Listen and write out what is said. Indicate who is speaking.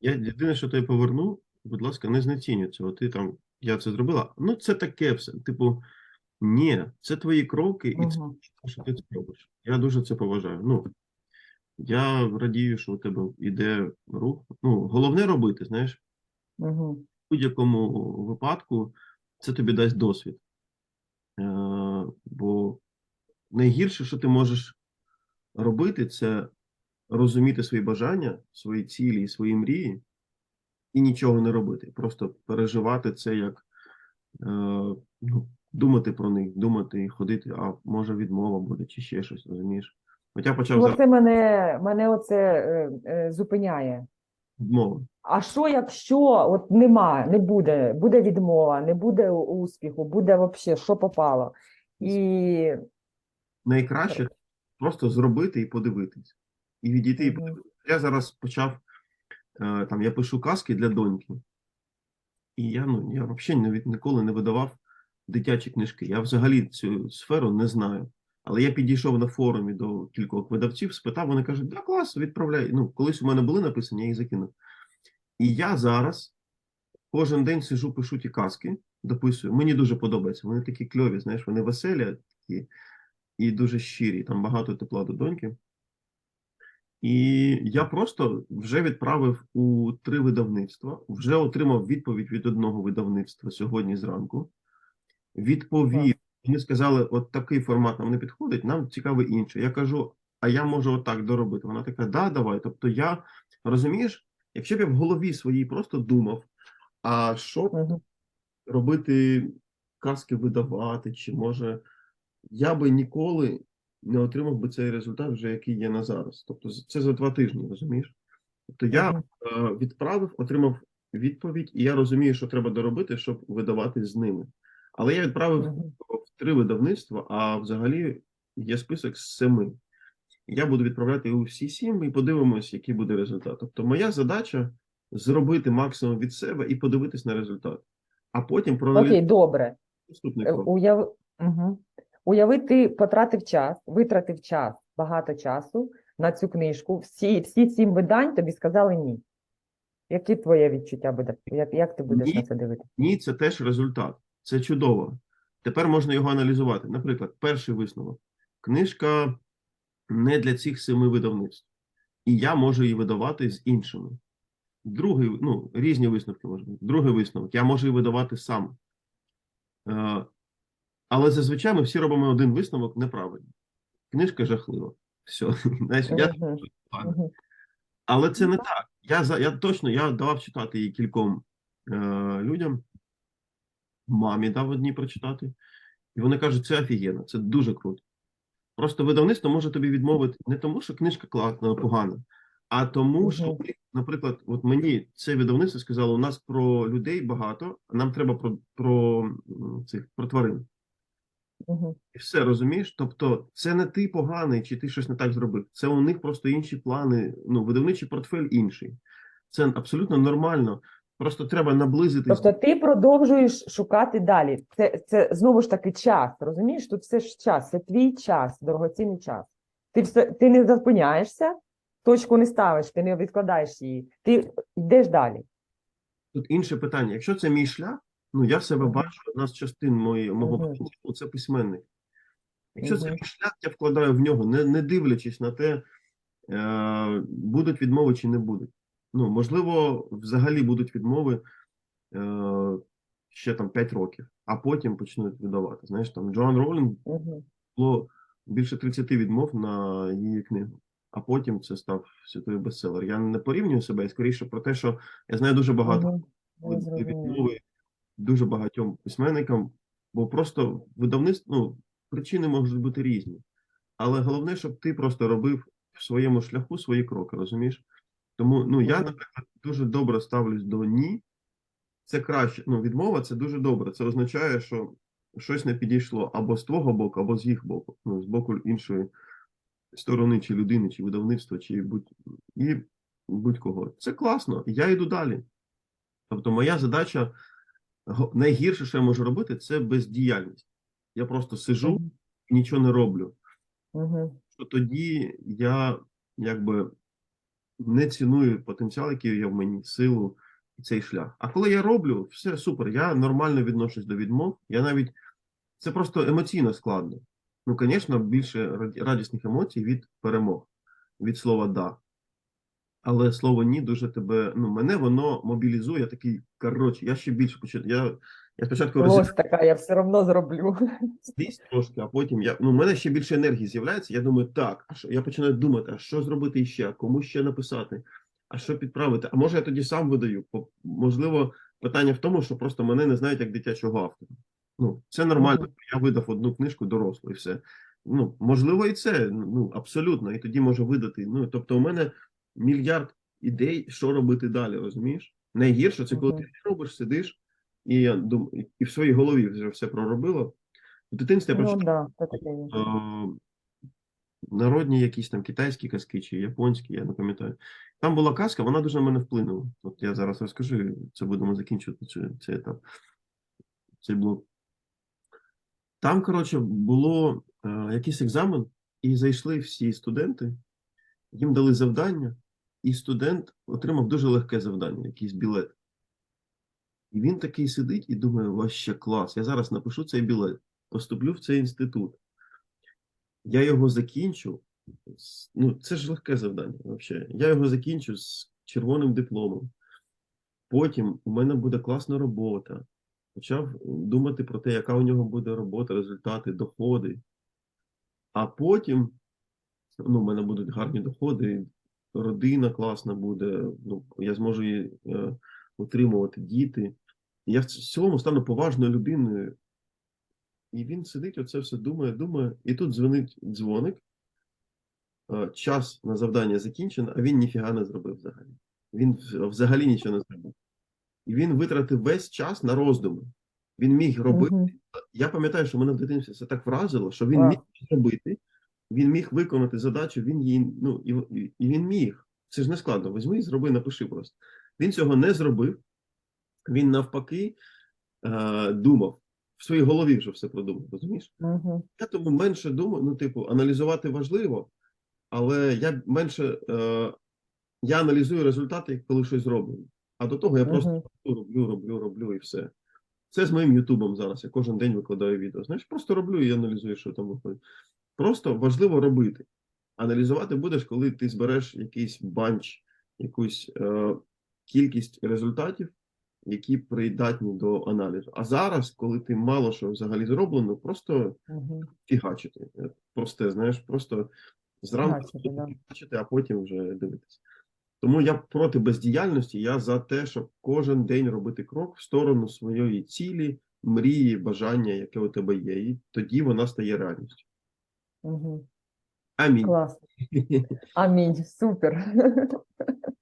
Speaker 1: Я єдине, що тобі поверну, будь ласка, не знецінюй цього. Ти там, я це зробила. Ну, це таке все. Типу, ні, це твої кроки, і це
Speaker 2: Мгм.
Speaker 1: що ти це робиш. Я дуже це поважаю. Ну, я радію, що у тебе йде рух. Ну, головне робити, знаєш,
Speaker 2: Мгм.
Speaker 1: в будь-якому випадку це тобі дасть досвід. Е, бо найгірше, що ти можеш робити, це розуміти свої бажання, свої цілі і свої мрії, і нічого не робити. Просто переживати це як е, ну, думати про них, думати і ходити, а може відмова буде, чи ще щось, розумієш? Я почав
Speaker 2: Ну,
Speaker 1: зараз
Speaker 2: оце мене, мене оце е, е, зупиняє.
Speaker 1: відмови.
Speaker 2: А що, якщо от нема, не буде, буде відмова, не буде успіху, буде взагалі, що попало. І
Speaker 1: Найкраще просто зробити і подивитись. І відійти і
Speaker 2: Мгм.
Speaker 1: Я зараз почав е, там, я пишу казки для доньки. І я, ну, я взагалі ніколи не видавав дитячі книжки. Я взагалі цю сферу не знаю. Але я підійшов на форумі до кількох видавців, спитав, вони кажуть, да, клас, відправляй. Ну, колись у мене були написані, я їх закинув. І я зараз кожен день сижу, пишу ті казки, дописую. Мені дуже подобається. Вони такі кльові, знаєш, вони веселі такі і дуже щирі. Там багато тепла до доньки. І я просто вже відправив у три видавництва, вже отримав відповідь від одного видавництва сьогодні зранку. Відповів. Вони сказали, от такий формат нам не підходить, нам цікавий інший. Я кажу, а я можу отак доробити. Вона така, да, давай. Тобто я розумієш, якщо б я в голові своїй просто думав, а що
Speaker 2: Мгм.
Speaker 1: робити казки видавати, чи може я би ніколи не отримав би цей результат, вже який є на зараз. Тобто це за два тижні, розумієш? Тобто я е, відправив, отримав відповідь, і я розумію, що треба доробити, щоб видавати з ними. Але я відправив в три видавництва, а взагалі є список з семи. Я буду відправляти у всі сім і подивимось, який буде результат. Тобто, моя задача зробити максимум від себе і подивитись на результат, а потім
Speaker 2: Окей, добре.
Speaker 1: наступний
Speaker 2: Е,
Speaker 1: крок.
Speaker 2: Уяв... Угу. Уяви, ти потратив час, витратив час, багато часу на цю книжку. Всі, всі сім видань тобі сказали ні. Яке твоє відчуття буде? Як, як ти будеш
Speaker 1: Ні.
Speaker 2: на це дивитися?
Speaker 1: Ні, це теж результат. Це чудово. Тепер можна його аналізувати. Наприклад, перший висновок. Книжка не для цих семи видавництв. І я можу її видавати з іншими. Другий, ну, різні висновки можуть бути. Другий висновок. Я можу її видавати сам. Але зазвичай ми всі робимо один висновок неправильно. Книжка жахлива. Все. Знаєш, я. Але це не так. Я, я точно я давав читати її кільком е, людям. Мамі дав одній прочитати. І вони кажуть, це офігенно, це дуже круто. Просто видавництво може тобі відмовити не тому, що книжка класна, погана, а тому, що, наприклад, от мені це видавництво сказало, у нас про людей багато, а нам треба про, про, цих, про тварин.
Speaker 2: Мгм.
Speaker 1: І все розумієш? Тобто, це не ти поганий, чи ти щось не так зробив. Це у них просто інші плани. Ну, видавничий портфель інший. Це абсолютно нормально. Просто треба наблизитись.
Speaker 2: Тобто ти продовжуєш шукати далі. Це, це знову ж таки час. Розумієш? Тут все ж час, це твій час, дорогоцінний час. Ти все ти не зупиняєшся, точку не ставиш, ти не відкладаєш її. Ти йдеш далі.
Speaker 1: Тут інше питання. Якщо це мій шлях, ну я себе бачу, одна з частин моєї, мого потенціалу це письменник. Якщо це шлях, я вкладаю в нього, не, не дивлячись на те, е, будуть відмови чи не будуть. Ну, можливо, взагалі будуть відмови е, ще там 5 років, а потім почнуть видавати. Знаєш, там Джоан Роулінг було більше 30 відмов на її книгу, а потім це став світовий бестселер. Я не порівнюю себе, я скоріше про те, що я знаю дуже багато відмови дуже багатьом письменникам, бо просто видавництво, ну, причини можуть бути різні. Але головне, щоб ти просто робив в своєму шляху свої кроки, розумієш? Тому ну, я, наприклад, дуже добре ставлюсь до ні. Це краще. Ну, відмова це дуже добре. Це означає, що щось не підійшло або з твого боку, або з їх боку, ну, з боку іншої сторони, чи людини, чи видавництва, чи будь і будь-кого. Це класно. Я йду далі. Тобто, моя задача найгірше, що я можу робити, це бездіяльність. Я просто сижу і нічого не роблю.
Speaker 2: Мгм.
Speaker 1: Що тоді я якби не ціную потенціал, який є в мені, силу і цей шлях. А коли я роблю, все супер. Я нормально відношусь до відмов. Я навіть це просто емоційно складно. Ну, звісно, більше радісних емоцій від перемог, від слова да. Але слово ні дуже тебе. Ну, мене воно мобілізує. Я такий, коротше, я ще більше почав. Я, я спочатку
Speaker 2: Ось така, я все одно зроблю.
Speaker 1: злість трошки, а потім я ну, у мене ще більше енергії з'являється. Я думаю, так, а що я починаю думати, а що зробити іще, кому ще написати, а що підправити? А може я тоді сам видаю? По- Можливо, питання в тому, що просто мене не знають як дитячого автора. Ну, це нормально.
Speaker 2: Мгм.
Speaker 1: Я видав одну книжку дорослу і все. Ну, можливо, і це. Ну, абсолютно. І тоді можу видати. Ну, тобто, у мене мільярд ідей, що робити далі, розумієш? Найгірше це коли ти робиш, сидиш, і я думаю, і в своїй голові вже все проробило. В дитинстві я
Speaker 2: Ну,
Speaker 1: прочитав
Speaker 2: да,
Speaker 1: е, народні якісь там китайські казки чи японські, я не пам'ятаю. Там була казка, вона дуже на мене вплинула. От я зараз розкажу, це будемо закінчувати цей, цей етап, цей блок. Там, коротше, було е, якийсь екзамен, і зайшли всі студенти, їм дали завдання, і студент отримав дуже легке завдання, якийсь білет. І він такий сидить і думає, ваще клас, я зараз напишу цей білет, поступлю в цей інститут. Я його закінчу. Ну, це ж легке завдання взагалі. Я його закінчу з червоним дипломом. Потім у мене буде класна робота. Почав думати про те, яка у нього буде робота, результати, доходи. А потім ну, у мене будуть гарні доходи, родина класна буде, ну, я зможу її е, утримувати, діти. Я в цілому стану поважною людиною. І він сидить, оце все думає, думає, і тут дзвонить дзвоник. Е, Час на завдання закінчено, а він ніфіга не зробив взагалі. Він взагалі нічого не зробив. І він витратив весь час на роздуми. Він міг робити.
Speaker 2: Мгм.
Speaker 1: Я пам'ятаю, що мене в дитинстві це так вразило, що він
Speaker 2: Так.
Speaker 1: міг зробити, він міг виконати задачу, він її, ну, і, і- він міг. Це ж не складно. Візьми і зроби, напиши просто. Він цього не зробив. Він навпаки е, думав. В своїй голові вже все продумав, розумієш?
Speaker 2: Мгм.
Speaker 1: Я тому менше думаю, ну, типу, аналізувати важливо, але я менше е, я аналізую результати, коли щось зроблено. А до того я просто
Speaker 2: Мгм.
Speaker 1: роблю, роблю, роблю і все. Це з моїм Ютубом зараз. Я кожен день викладаю відео. Знаєш, просто роблю і аналізую, що там виходить. Просто важливо робити. Аналізувати будеш, коли ти збереш якийсь банч, якусь е, кількість результатів, які придатні до аналізу. А зараз, коли ти мало що взагалі зроблено, просто
Speaker 2: Мгм.
Speaker 1: фігачити. Е, Просте, знаєш, просто зранку
Speaker 2: Фігачити, да.
Speaker 1: а потім вже дивитися. Тому я проти бездіяльності, я за те, щоб кожен день робити крок в сторону своєї цілі, мрії, бажання, яке у тебе є, і тоді вона стає реальністю.
Speaker 2: Мгм.
Speaker 1: Амінь.
Speaker 2: Класно. Амінь. Супер.